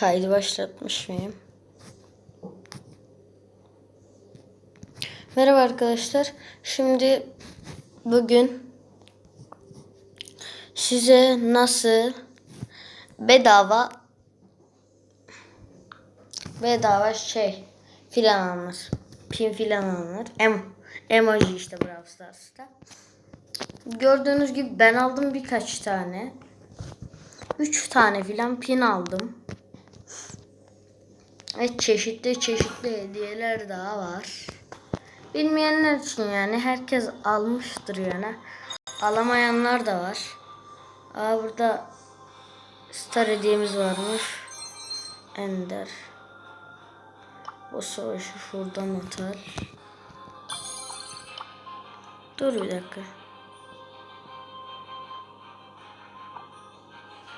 Kaydı başlatmış mıyım? Merhaba arkadaşlar. Şimdi bugün size nasıl bedava bedava şey filan alınır. Pin filan alınır. Em emoji işte Brawl Stars'ta. Gördüğünüz gibi ben aldım birkaç tane. 3 tane filan pin aldım. Ve çeşitli çeşitli hediyeler daha var. Bilmeyenler için yani herkes almıştır yani. Alamayanlar da var. Aa burada star hediyemiz varmış. Ender. O savaşı şuradan atar. Dur bir dakika.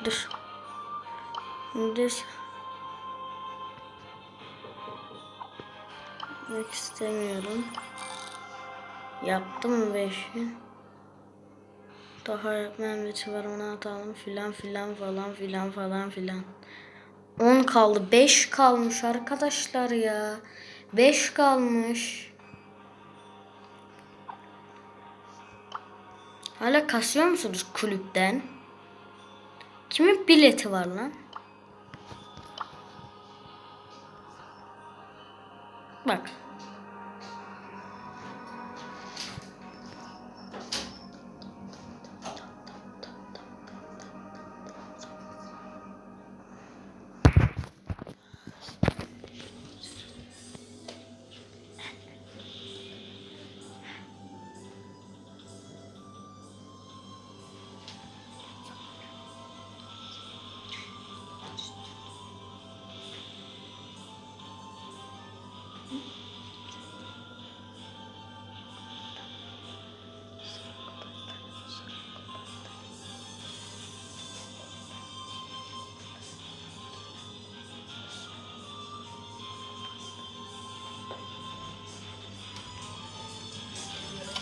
Dur. Dur. Yapmak istemiyorum. Yaptım beşi. Daha yapmayan bir var ona atalım filan filan falan filan falan filan. 10 kaldı. 5 kalmış arkadaşlar ya. 5 kalmış. Hala kasıyor musunuz kulüpten? Kimin bileti var lan? Bak.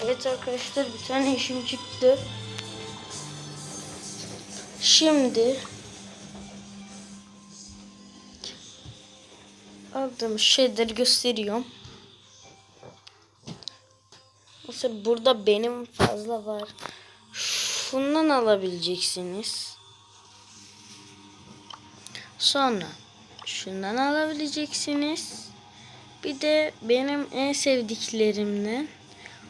Evet arkadaşlar bir tane işim çıktı. Şimdi aldığım şeyleri gösteriyorum. Mesela burada benim fazla var. Şundan alabileceksiniz. Sonra şundan alabileceksiniz. Bir de benim en sevdiklerimden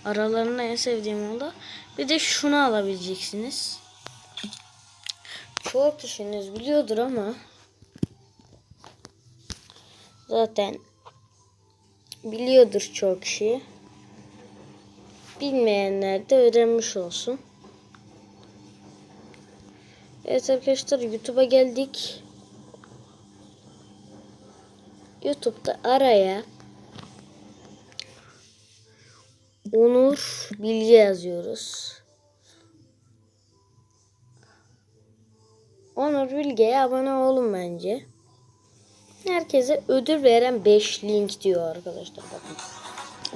aralarında en sevdiğim oldu. Bir de şunu alabileceksiniz. Çoğu kişiniz biliyordur ama zaten biliyordur çok kişi. Bilmeyenler de öğrenmiş olsun. Evet arkadaşlar YouTube'a geldik. YouTube'da araya Onur Bilge yazıyoruz. Onur Bilge'ye abone olun bence. Herkese ödül veren 5 link diyor arkadaşlar bakın.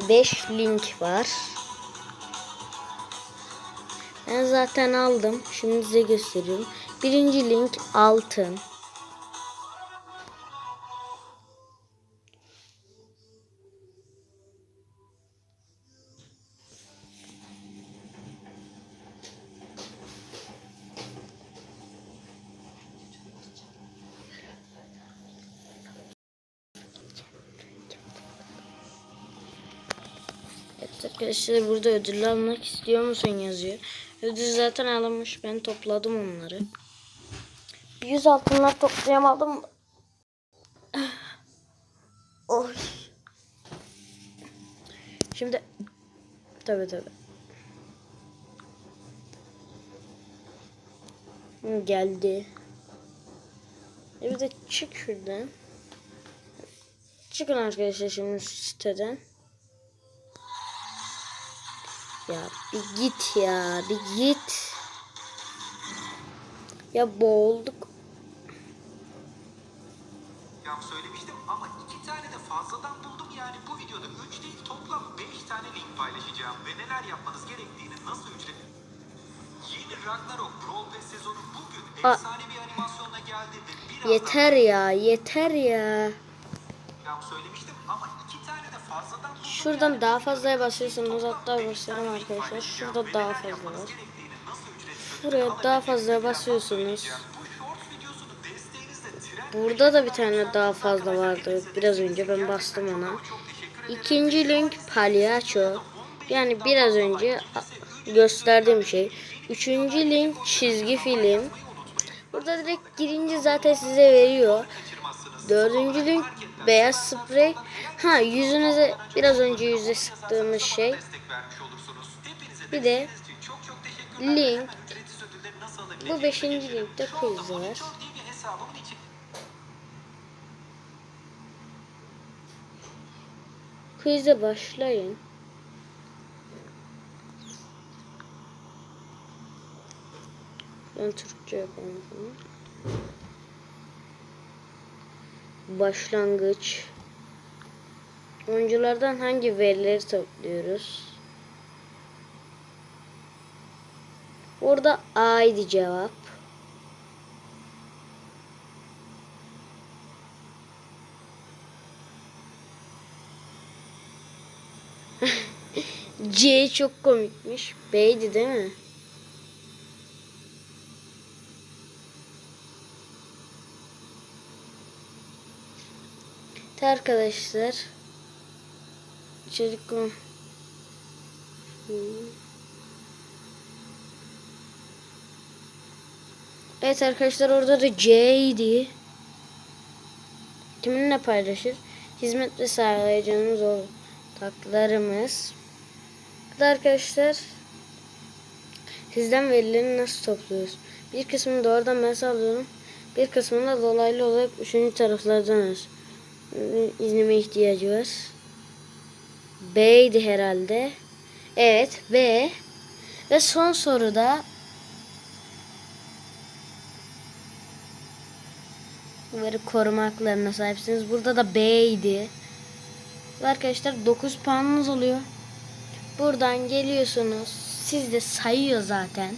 5 link var. Ben zaten aldım. Şimdi size gösteriyorum. Birinci link altın. Arkadaşlar burada ödül almak istiyor musun yazıyor. Ödül zaten alınmış. Ben topladım onları. 100 altınlar toplayamadım. Oy. Şimdi tabi tabi. Geldi. E bir de çık şuradan. Çıkın arkadaşlar şimdi siteden. Ya bir git ya bir git. Ya boğulduk. Ya söylemiştim ama iki tane de fazladan buldum yani bu videoda 3 değil toplam 5 tane link paylaşacağım ve neler yapmanız gerektiğini nasıl ücret Yeni Ragnarok Brawl Pass sezonu bugün Aa. efsane bir animasyonla geldi ve birazdan Yeter ya yeter ya. Ya söylemiştim Şuradan daha fazlaya basıyorsunuz hatta göstereyim arkadaşlar. Şurada daha fazla var. Buraya daha fazla basıyorsunuz. Burada da bir tane daha fazla vardı. Biraz önce ben bastım ona. İkinci link palyaço. Yani biraz önce gösterdiğim şey. Üçüncü link çizgi film. Burada direkt girince zaten size veriyor. Dördüncü link beyaz sprey. Ha yüzünüze biraz önce yüze sıktığımız şey. Bir de link. Bu beşinci linkte quiz var. Quiz'e başlayın. Ben Türkçe yapayım. Başlangıç. Oyunculardan hangi verileri topluyoruz? Orada A'ydı cevap. C çok komikmiş. B'ydi değil mi? Arkadaşlar. Çocuk. Evet arkadaşlar orada da C'ydi. Kiminle paylaşır? Hizmet ve sağlayacağımız ortaklarımız. Evet arkadaşlar sizden verileri nasıl topluyoruz? Bir kısmını doğrudan ben sağlıyorum. Bir kısmını da dolaylı olarak üçüncü taraflardan alıyoruz. İznime ihtiyacı var. B'ydi herhalde. Evet B. Ve son soruda Bunları koruma haklarına sahipsiniz. Burada da B'ydi. Arkadaşlar 9 puanınız oluyor. Buradan geliyorsunuz. Sizde sayıyor zaten.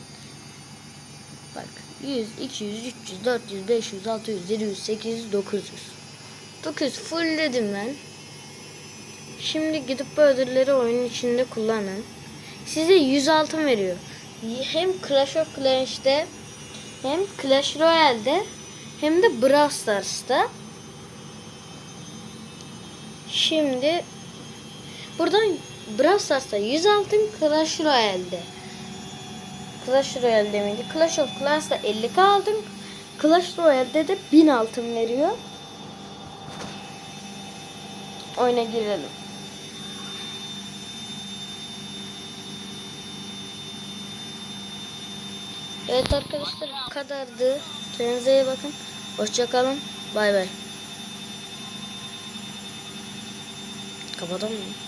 Bak 100, 200, 300, 400, 500, 600, 700, 800, 900. 900 fullledim ben. Şimdi gidip bu ödülleri oyunun içinde kullanın. Size 100 altın veriyor. Hem Clash of Clans'te hem Clash Royale'de hem de Brawl Stars'ta. Şimdi buradan Brawl Stars'ta 100 altın Clash Royale'de. Clash Royale'de miydi? Clash of Clans'ta 50k altın. Clash Royale'de de 1000 altın veriyor. Oyuna girelim. Evet arkadaşlar bu kadardı. Kendinize iyi bakın. Hoşçakalın. Bay bay. Kapatalım mı?